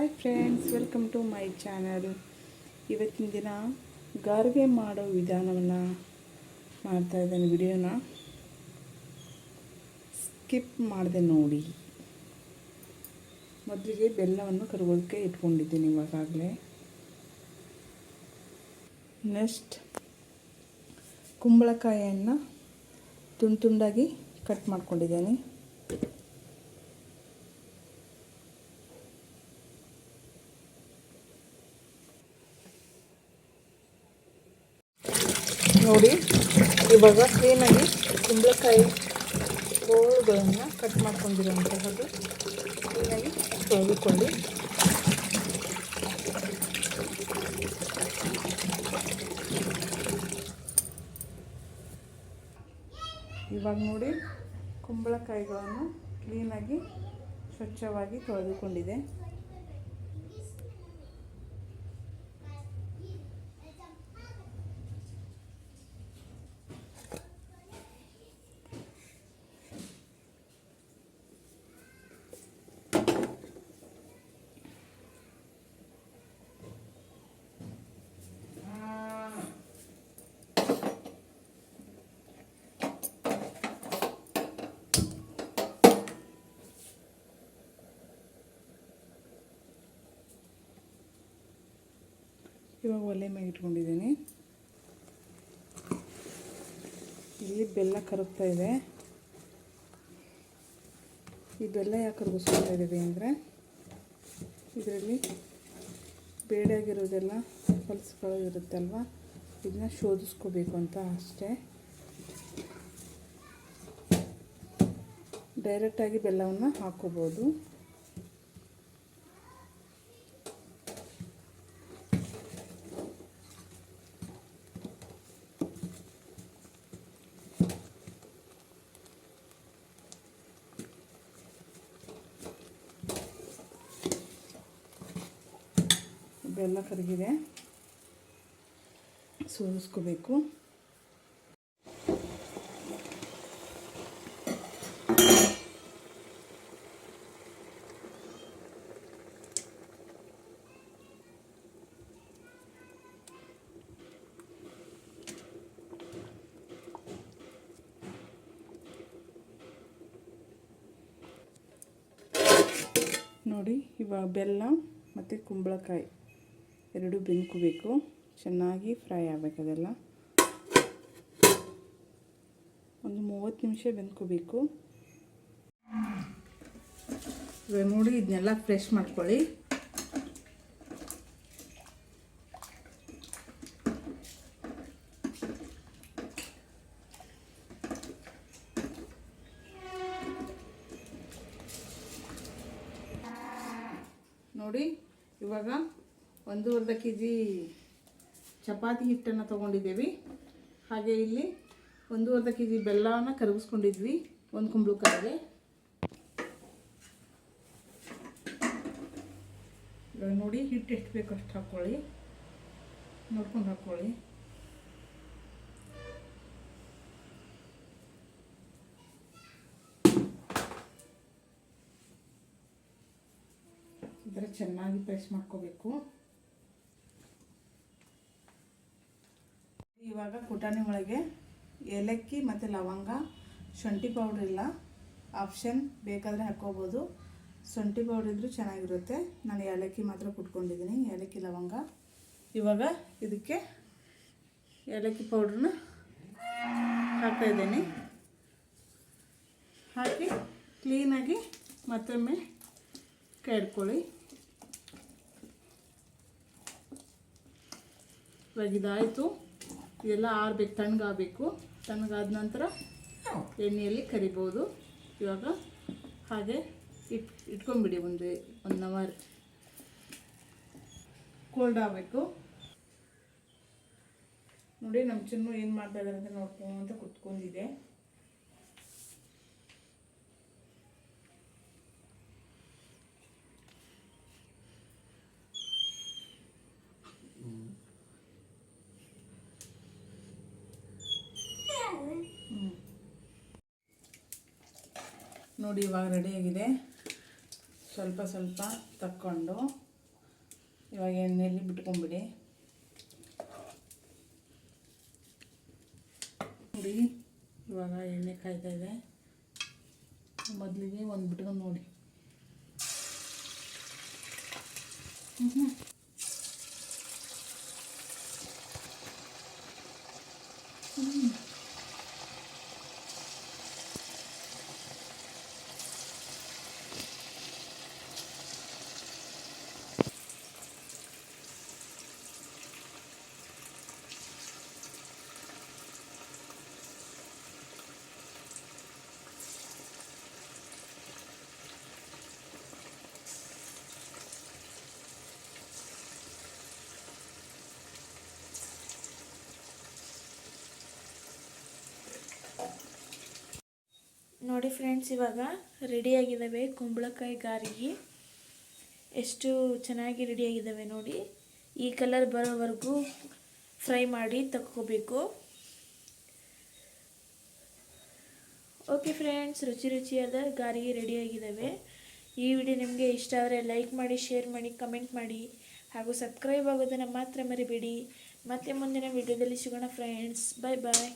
Hi friends welcome to my channel ಇವತ್ತಿನ ದಿನ ಗಾರ್ಗೆ ಮಾಡೋ ವಿಧಾನವನ್ನು ಮಾಡ್ತಾ ಇದ್ದೇನೆ ವಿಡಿಯೋನ. ಸ್ಕಿಪ್ ಮಾಡಿದೆ ನೋಡಿ. ಮೊದಲಿಗೆ ಬೆಲ್ಲವನ್ನು ಕರಗೋದಕ್ಕೆ ಇಟ್ಕೊಂಡಿದ್ದೀನಿ ಇವಾಗಲೇ ನೆಕ್ಸ್ಟ್ ಕುಂಬಳಕಾಯಿಯನ್ನು ತುಂಡು ತುಂಡಾಗಿ ಕಟ್ ಮಾಡ್ಕೊಂಡಿದ್ದೇನೆ. ನೋಡಿ. ಇವಾಗ ಕ್ಲೀನಾಗಿ ಕುಂಬಳಕಾಯಿ ಹೋಳುಗಳನ್ನು ಕಟ್ ಮಾಡ್ಕೊಂಡಿರೋಂಥದ್ದು ಕ್ಲೀನಾಗಿ ತೊಳೆದುಕೊಳ್ಳಿ. ಇವಾಗ ನೋಡಿ ಕುಂಬಳಕಾಯಿಗಳನ್ನು ಕ್ಲೀನಾಗಿ ಸ್ವಚ್ಛವಾಗಿ ತೊಳೆದುಕೊಂಡಿದೆ. ಇವಾಗ ಒಲೆ ಮೇಲೆ ಇಟ್ಕೊಂಡಿದ್ದೀನಿ. ಇಲ್ಲಿ ಬೆಲ್ಲ ಕರಗ್ತಾ ಇದೆ. ಈ ಬೆಲ್ಲ ಯಾಕೆ ಕರಗಿಸ್ಕೊಳ್ತಾ ಇದ್ದೀವಿ ಅಂದರೆ ಇದರಲ್ಲಿ ಬೇಡಾಗಿರೋದೆಲ್ಲ ಫಲ್ಸ್ಗಳು ಇದನ್ನ ಶೋಧಿಸ್ಕೋಬೇಕು ಅಂತ ಅಷ್ಟೇ. ಡೈರೆಕ್ಟಾಗಿ ಬೆಲ್ಲವನ್ನು ಹಾಕ್ಕೋಬೋದು ಬೆಲ್ಲ ಕರಗಿದೆ. ಸೋಸ್ಕೋಬೇಕು ನೋಡಿ ಇವಾಗ ಬೆಲ್ಲ ಮತ್ತು ಕುಂಬಳಕಾಯಿ. ಎರಡು ಬೆಂಕಬೇಕು ಚೆನ್ನಾಗಿ ಫ್ರೈ ಆಗಬೇಕು ಅದೆಲ್ಲ. ಒಂದು ಮೂವತ್ತು ನಿಮಿಷ ಬೆಂದ್ಕೋಬೇಕು ನೋಡಿ, ಇದನ್ನೆಲ್ಲ ಫ್ರೆಶ್ ಮಾಡ್ಕೊಳ್ಳಿ. ನೋಡಿ, ಇವಾಗ ಒಂದೂವರೆ ಕೆ ಜಿ ಚಪಾತಿ ಹಿಟ್ಟನ್ನು ತೊಗೊಂಡಿದ್ದೇವೆ. ಹಾಗೆ ಇಲ್ಲಿ ಒಂದು ಅರ್ಧ ಕೆ ಜಿ ಬೆಲ್ಲನ ಕರಗಿಸ್ಕೊಂಡಿದ್ವಿ ಒಂದು ಕುಂಬಳಕಾಯಿಗೆ ನೋಡಿ ಹಿಟ್ಟು ಎಷ್ಟು ಬೇಕು ಅಷ್ಟು ಹಾಕ್ಕೊಳ್ಳಿ ನೋಡ್ಕೊಂಡು ಹಾಕ್ಕೊಳ್ಳಿ ಇದರ ಚೆನ್ನಾಗಿ ಪ್ರೆಸ್ ಮಾಡ್ಕೋಬೇಕು. ಇವಾಗ ಕುಟಾಣಿ ಒಳಗೆ ಏಲಕ್ಕಿ ಮತ್ತು ಲವಂಗ, ಶುಂಠಿ ಪೌಡ್ರ್ ಇಲ್ಲ. ಆಪ್ಷನ್ ಬೇಕಾದರೆ ಹಾಕ್ಕೋಬೋದು. ಶುಂಠಿ ಪೌಡ್ರ್ ಇದ್ದರೂ ಚೆನ್ನಾಗಿರುತ್ತೆ. ನಾನು ಏಲಕ್ಕಿ ಮಾತ್ರ ಕುಟ್ಕೊಂಡಿದ್ದೀನಿ. ಏಲಕ್ಕಿ, ಲವಂಗ. ಇವಾಗ ಇದಕ್ಕೆ ಏಲಕ್ಕಿ ಪೌಡ್ರನ್ನ ಹಾಕ್ತಾಯಿದ್ದೀನಿ ಹಾಕಿ ಕ್ಲೀನಾಗಿ ಮತ್ತೊಮ್ಮೆ ಕೇಳ್ಕೊಳ್ಳಿ ಇವಾಗ ಇದಾಯಿತು. ಇದೆಲ್ಲ ಆರ್ಬೇಕು ತಣ್ಣಗಾಗಬೇಕು. ತಣ್ಣಗಾದ ನಂತರ ಎಣ್ಣೆಯಲ್ಲಿ ಕರಿಬೋದು. ಇವಾಗ ಹಾಗೆ ಇಟ್ ಇಟ್ಕೊಂಬಿಡಿ ಒಂದು ಒನ್ ಅವರ್. ಕೋಲ್ಡ್ ಆಗಬೇಕು. ನೋಡಿ ನಮ್ಮ ಚಿನ್ನು ಏನು ಮಾಡ್ತಾ ಇದ್ದಾರೆ ಅಂತ ನೋಡ್ಕೊಂತ ಕುತ್ಕೊಂಡಿದೆ. ನೋಡಿ ಇವಾಗ ರೆಡಿಯಾಗಿದೆ ಸ್ವಲ್ಪ ಸ್ವಲ್ಪ ತಕ್ಕೊಂಡು ಇವಾಗ ಎಣ್ಣೆಯಲ್ಲಿ ಬಿಟ್ಕೊಂಬಿಡಿ ನೋಡಿ, ಇವಾಗ ಎಣ್ಣೆ ಕಾಯ್ತಾ ಇದೆ. ಮೊದಲಿಗೆ ಒಂದು ಬಿಟ್ಕೊಂಡು ನೋಡಿ. ನೋಡಿ ಫ್ರೆಂಡ್ಸ್ ಇವಾಗ ರೆಡಿಯಾಗಿದ್ದಾವೆ ಕುಂಬಳಕಾಯಿ ಗಾರಿಗೆ. ಎಷ್ಟು ಚೆನ್ನಾಗಿ ರೆಡಿಯಾಗಿದ್ದಾವೆ ನೋಡಿ. ಈ ಕಲರ್ ಬರೋವರೆಗೂ ಫ್ರೈ ಮಾಡಿ ತಕ್ಕೋಬೇಕು. ಓಕೆ ಫ್ರೆಂಡ್ಸ್ ರುಚಿ ರುಚಿಯಾದ ಗಾರಿಗೆ ರೆಡಿಯಾಗಿದ್ದಾವೆ ಈ ವಿಡಿಯೋ ನಿಮಗೆ ಇಷ್ಟ ಆದರೆ ಲೈಕ್ ಮಾಡಿ ಶೇರ್ ಮಾಡಿ ಕಮೆಂಟ್ ಮಾಡಿ. ಹಾಗೂ ಸಬ್ಸ್ಕ್ರೈಬ್ ಆಗೋದನ್ನು ಮಾತ್ರ ಮರಿಬೇಡಿ. ಮತ್ತೆ ಮುಂದಿನ ವಿಡಿಯೋದಲ್ಲಿ ಸಿಗೋಣ ಫ್ರೆಂಡ್ಸ್ ಬಾಯ್ ಬಾಯ್